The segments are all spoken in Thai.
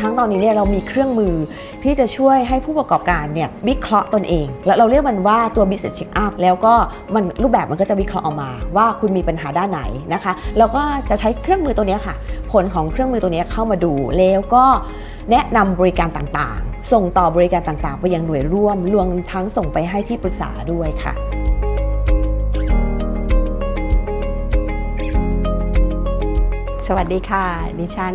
ทั้งตอนนี้เนี่ยเรามีเครื่องมือที่จะช่วยให้ผู้ประกอบการเนี่ยวิเคราะห์ตนเอง แล้วเราเรียกมันว่าตัว business check up แล้วก็มันรูปแบบมันก็จะวิเคราะห์ออกมา ว่าคุณมีปัญหาด้านไหนนะคะแล้วก็จะใช้เครื่องมือตัวนี้ค่ะ ผลของเครื่องมือตัวนี้เข้ามาดูแล้วก็แนะนำบริการต่างๆ ส่งต่อบริการต่างๆ ไปยังหน่วยร่วมรวมทั้งส่งไปให้ที่ปรึกษาด้วยค่ะ สวัสดีค่ะ ดิฉัน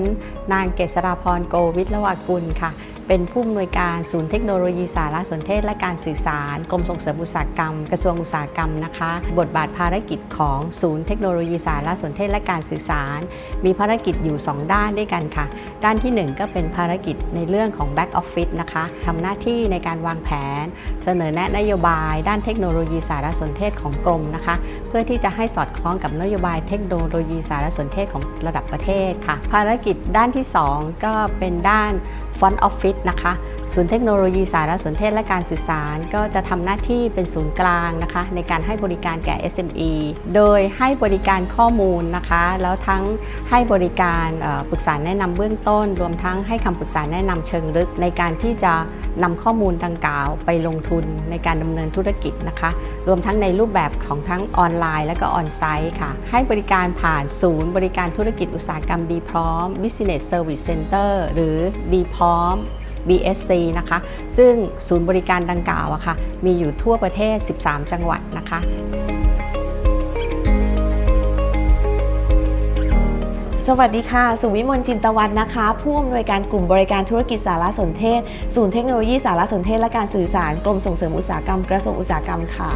นางเกษราพรโกวิทลวากุลค่ะ เป็นผู้อำนวยการศูนย์เทคโนโลยีสารสนเทศและการสื่อสาร กรมส่งเสริมอุตสาหกรรม กระทรวงอุตสาหกรรมนะคะ บทบาทภารกิจของศูนย์เทคโนโลยีสารสนเทศและการสื่อสาร มีภารกิจอยู่ 2 ด้านด้วยกันค่ะ ด้านทีหนึ่1 ก็เป็นภารกิจในเรื่องของ Back Office นะคะทำหน้าที่ในการวางแผน เสนอแนะนโยบาย ด้านเทคโนโลยีสารสนเทศของกรมนะคะ เพื่อที่จะให้สอดคล้องกับนโยบายเทคโนโลยีสารสนเทศของระดับประเทศค่ะ ภารกิจด้านที่ 2 ก็เป็นด้านฟอนต์ออฟฟิศนะคะศูนย์เทคโนโลยีสารสนเทศและการสื่อสาร ก็จะทำหน้าที่เป็นศูนย์กลางนะคะ ในการให้บริการแก่ SME โดยให้บริการข้อมูลนะคะ แล้วทั้งให้บริการปรึกษาแนะนำเบื้องต้น รวมทั้งให้คำปรึกษาแนะนำเชิงลึก ในการที่จะนำข้อมูลดังกล่าวไปลงทุนในการดำเนินธุรกิจนะคะ รวมทั้งในรูปแบบของทั้งออนไลน์และก็ออนไซต์ค่ะ ให้บริการผ่านศูนย์ บริการธุรกิจอุตสาหกรรมดีพร้อม Business Service Center หรือดีพร้อม BSC นะคะ ซึ่งศูนย์บริการดังกล่าวอะค่ะมีอยู่ทั่วประเทศ 13 จังหวัดนะคะสวัสดีค่ะ สุวิมลจินตวันนะคะ ผู้อำนวยการกลุ่มบริการธุรกิจสารสนเทศ ศูนย์เทคโนโลยีสารสนเทศและการสื่อสาร กรมส่งเสริมอุตสาหกรรมกระทรวงอุตสาหกรรมค่ะ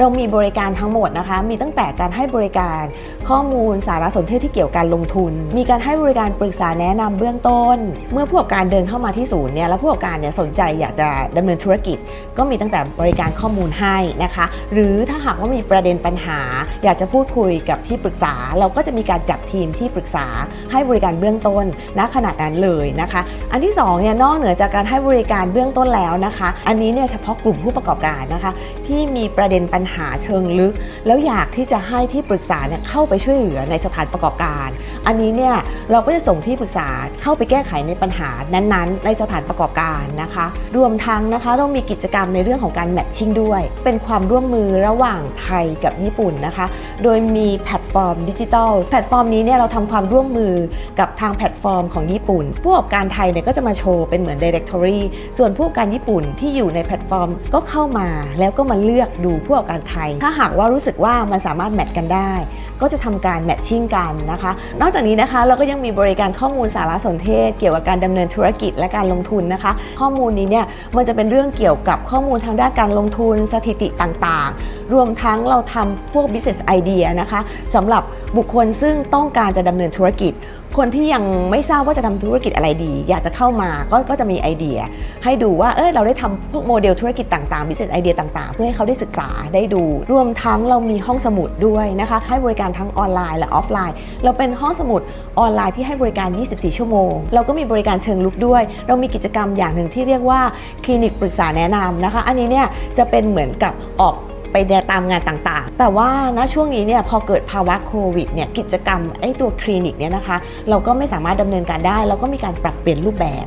เรามีบริการทั้งหมดนะคะ มีตั้งแต่การให้บริการข้อมูลสารสนเทศที่เกี่ยวกับการลงทุน มีการให้บริการปรึกษาแนะนำเบื้องต้น เมื่อผู้ประกอบการเดินเข้ามาที่ศูนย์เนี่ยแล้วผู้ประกอบการเนี่ยสนใจอยากจะดำเนินธุรกิจ ก็มีตั้งแต่บริการข้อมูลให้นะคะ หรือถ้าหากว่ามีประเด็นปัญหา อยากจะพูดคุยกับที่ปรึกษา เราก็จะมีการจัดทีมที่ปรึกษาให้บริการเบื้องต้นณขนาดนั้นเลยนะคะ อันที่สองเนี่ยนอกเหนือจากการให้บริการเบื้องต้นแล้วนะคะ อันนี้เนี่ยเฉพาะกลุ่มผู้ประกอบการนะคะ ที่มีประเด็นปัญหาเชิงลึก แล้วอยากที่จะให้ที่ปรึกษาเนี่ยเข้าไปช่วยเหลือในสถานประกอบการ อันนี้เนี่ยเราก็จะส่งที่ปรึกษาเข้าไปแก้ไขในปัญหานั้นๆ ในสถานประกอบการนะคะ รวมทั้งนะคะเรามีกิจกรรมในเรื่องของการแมทชิ่งด้วย เป็นความร่วมมือระหว่างไทยกับญี่ปุ่นนะคะ โดยมีแพลตฟอร์มดิจิทัลแพลตฟอร์มนี้เนี่ยเราทำความร่วมมือกับทางแพลตฟอร์มของญี่ปุ่น ผู้ประกอบการไทยเนี่ยก็จะมาโชว์เป็นเหมือน Directory ส่วนผู้ประกอบการญี่ปุ่นที่อยู่ในแพลตฟอร์มก็เข้ามาแล้วก็มาเลือกดูผู้ประกอบการไทย ถ้าหากว่ารู้สึกว่ามันสามารถแมทกันได้ ก็จะทำการแมทชิ่งกันนะคะ นอกจากนี้นะคะเราก็ยังมีบริการข้อมูลสารสนเทศ เกี่ยวกับการดำเนินธุรกิจและการลงทุนนะคะ ข้อมูลนี้เนี่ยมันจะเป็นเรื่องเกี่ยวกับข้อมูลทางด้านการลงทุนสถิติต่างๆ รวมทั้งเราทำพวก business idea นะคะสำหรับบุคคลซึ่งต้องการจะดำเนินธุรกิจ คนที่ยังไม่ทราบว่าจะทำธุรกิจอะไรดี อยากจะเข้ามาก็ก็จะมีไอเดีย ให้ดูว่าเออเราได้ทำพวกโมเดลธุรกิจต่างๆ business idea ต่างๆ เพื่อให้เขาได้ศึกษาได้ดู รวมทั้งเรามีห้องสมุดด้วยนะคะ ให้บริการทั้งออนไลน์และออฟไลน์ เราเป็นห้องสมุดออนไลน์ที่ให้บริการ 24 ชั่วโมง เราก็มีบริการเชิงลุกด้วย เรามีกิจกรรมอย่างหนึ่งที่เรียกว่าคลินิกปรึกษาแนะนำนะคะ อันนี้เนี่ยจะเป็นเหมือนกับออก ไปตามงานต่างๆ แต่ว่าณช่วงนี้เนี่ยพอเกิดภาวะโควิดเนี่ยกิจกรรมไอ้ตัวคลินิกเนี่ยนะคะ เราก็ไม่สามารถดำเนินการได้ เราก็มีการปรับเปลี่ยนรูปแบบ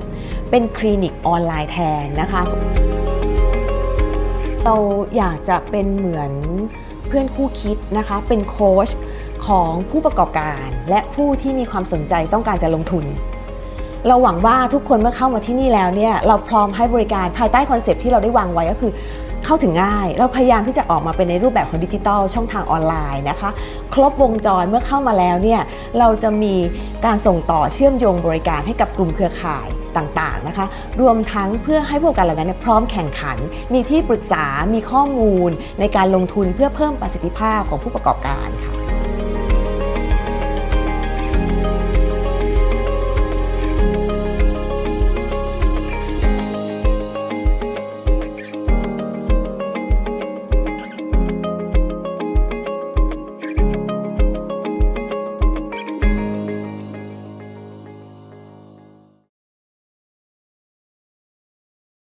เป็นคลินิกออนไลน์แทนนะคะ เราอยากจะเป็นเหมือนเพื่อนคู่คิดนะคะ เป็นโค้ชของผู้ประกอบการ และผู้ที่มีความสนใจต้องการจะลงทุนเราหวังว่าทุกคนเมื่อเข้ามาที่นี่แล้วเนี่ยเราพร้อมให้บริการภายใต้คอนเซปที่เราได้วางไว้ก็คือ เข้าถึงง่าย เราพยายามที่จะออกมาเป็นในรูปแบบของดิจิทัลช่องทางออนไลน์นะคะ ครบวงจรเมื่อเข้ามาแล้วเนี่ยเราจะมีการส่งต่อเชื่อมโยงบริการให้กับกลุ่มเครือข่ายต่างๆนะคะ รวมทั้งเพื่อให้พวกการเหล่านั้นพร้อมแข่งขัน มีที่ปรึกษา มีข้อมูล ในการลงทุนเพื่อเพิ่มประสิทธิภาพของผู้ประกอบการค่ะ